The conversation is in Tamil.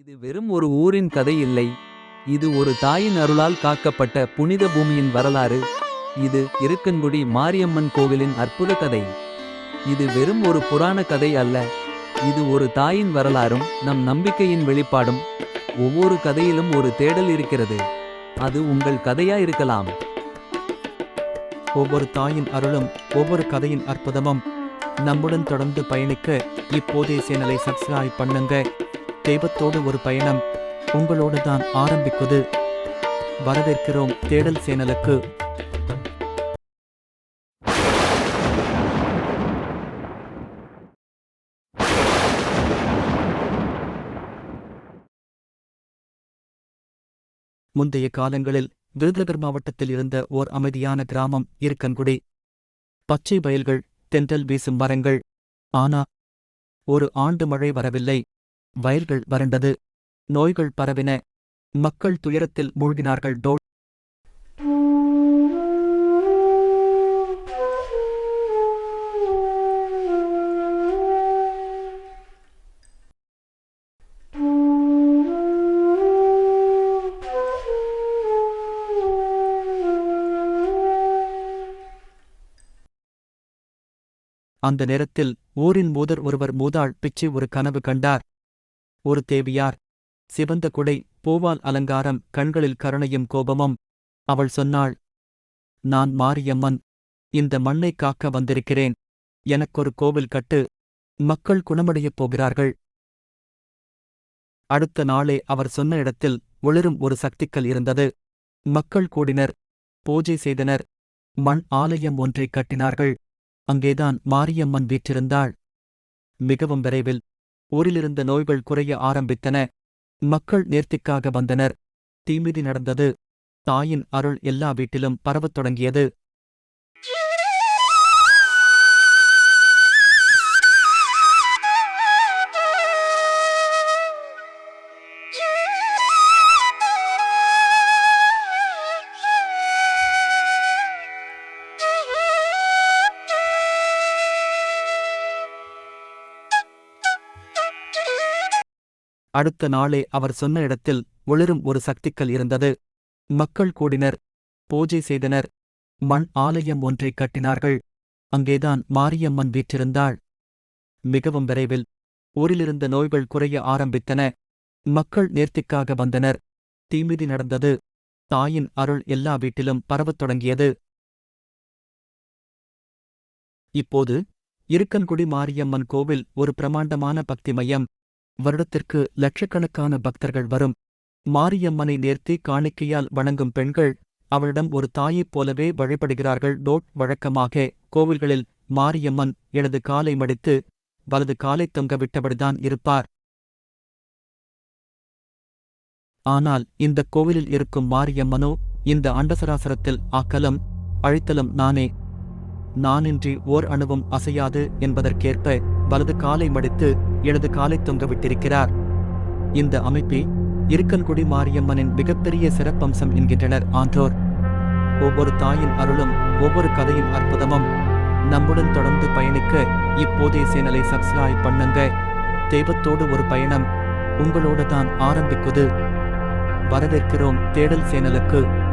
இது வெறும் ஒரு ஊரின் கதை இல்லை. இது ஒரு தாயின் அருளால் காக்கப்பட்ட புனித பூமியின் வரலாறு. இது இருக்கன்குடி மாரியம்மன் கோவிலின் அற்புத கதை. இது வெறும் ஒரு புராண கதை அல்ல. இது ஒரு தாயின் வரலாறும் நம் நம்பிக்கையின் வெளிப்பாடும். ஒவ்வொரு கதையிலும் ஒரு தேடல் இருக்கிறது. அது உங்கள் கதையா இருக்கலாம். ஒவ்வொரு தாயின் அருளும் ஒவ்வொரு கதையின் அற்புதமும் நம்முடன் தொடர்ந்து பயணிக்க இப்போதே சேனலை சப்ஸ்கிரைப் பண்ணுங்க. தெய்வத்தோடு ஒரு பயணம் உங்களோடு தான் ஆரம்பிக்குது. வரவேற்கிறோம் தேடல் சேனலுக்கு. முந்தைய காலங்களில் விருதுநகர் மாவட்டத்தில் இருந்த ஓர் அமைதியான கிராமம் இருக்கன்குடி. பச்சை வயல்கள் தென்றல் வீசும் மரங்கள். ஆனா ஒரு ஆண்டு மழை வரவில்லை. வயல்கள் வறண்டது. நோய்கள் பரவின. மக்கள் துயரத்தில் மூழ்கினார்கள். டோ அந்த நேரத்தில் ஊரின் மூதர் ஒருவர் மூதாள் பிச்சை ஒரு கனவு கண்டார். ஒரு தேவியார். சிவந்த குடை பூவால் அலங்காரம் கண்களில் கருணையும் கோபமும். அவள் சொன்னாள் நான் மாரியம்மன். இந்த மண்ணை காக்க வந்திருக்கிறேன். எனக்கொரு கோவில் கட்டு. மக்கள் குணமடையப் போகிறார்கள். அடுத்த நாளே அவர் சொன்ன இடத்தில் ஒளிரும் ஒரு சக்திக்கல் இருந்தது. மக்கள் கூடினர். பூஜை செய்தனர். மண் ஆலயம் ஒன்றை கட்டினார்கள். அங்கேதான் மாரியம்மன் வீற்றிருந்தாள். மிகவும் விரைவில் ஊரிலிருந்த நோய்கள் குறைய ஆரம்பித்தன. மக்கள் நேர்த்திக்காக வந்தனர். தீமிதி நடந்தது. தாயின் அருள் எல்லா வீட்டிலும் பரவத் தொடங்கியது. அடுத்த நாளே அவர் சொன்ன இடத்தில் ஒளிரும் ஒரு சக்திக்கல் இருந்தது. மக்கள் கூடினர். பூஜை செய்தனர். மண் ஆலயம் ஒன்றை கட்டினார்கள். அங்கேதான் மாரியம்மன் வீற்றிருந்தாள். மிகவும் விரைவில் ஊரிலிருந்த நோய்கள் குறைய ஆரம்பித்தன. மக்கள் நேர்த்திக்காக வந்தனர். தீமிதி நடந்தது. தாயின் அருள் எல்லா வீட்டிலும் பரவத் தொடங்கியது. இப்போது இருக்கன்குடி மாரியம்மன் கோவில் ஒரு பிரமாண்டமான பக்தி மையம். வருடத்திற்கு லட்சக்கணக்கான பக்தர்கள் வரும். மாரியம்மனை நேர்த்தி காணிக்கையால் வணங்கும் பெண்கள் அவளிடம் ஒரு தாயைப் போலவே வழிபடுகிறார்கள். டோட் வழக்கமாக கோவில்களில் மாரியம்மன் இடது காலை மடித்து வலது காலை தொங்க விட்டபடிதான் இருப்பார். ஆனால் இந்த கோவிலில் இருக்கும் மாரியம்மனோ இந்த அண்டசராசரத்தில் ஆக்கலம் அழித்தலும் நானே. நானின்றி ஓர் அணுவும் அசையாது என்பதற்கேற்ப வலது காலை மடித்து இடது காலை தொங்கவிட்டிருக்கிறார். இந்த அமைப்பே இருக்கன்குடி மாரியம்மனின் மிகப்பெரிய சிறப்பம்சம் என்கின்றனர் ஆன்றோர். ஒவ்வொரு தாயின் அருளும் ஒவ்வொரு கதையின் அற்புதமும் நம்முடன் தொடர்ந்து பயணிக்க இப்போதே சேனலை சப்ஸ்கிரைப் பண்ணுங்க. தெய்வத்தோடு ஒரு பயணம் உங்களோடு தான் ஆரம்பிக்குது. வரவேற்கிறோம் தேடல் சேனலுக்கு.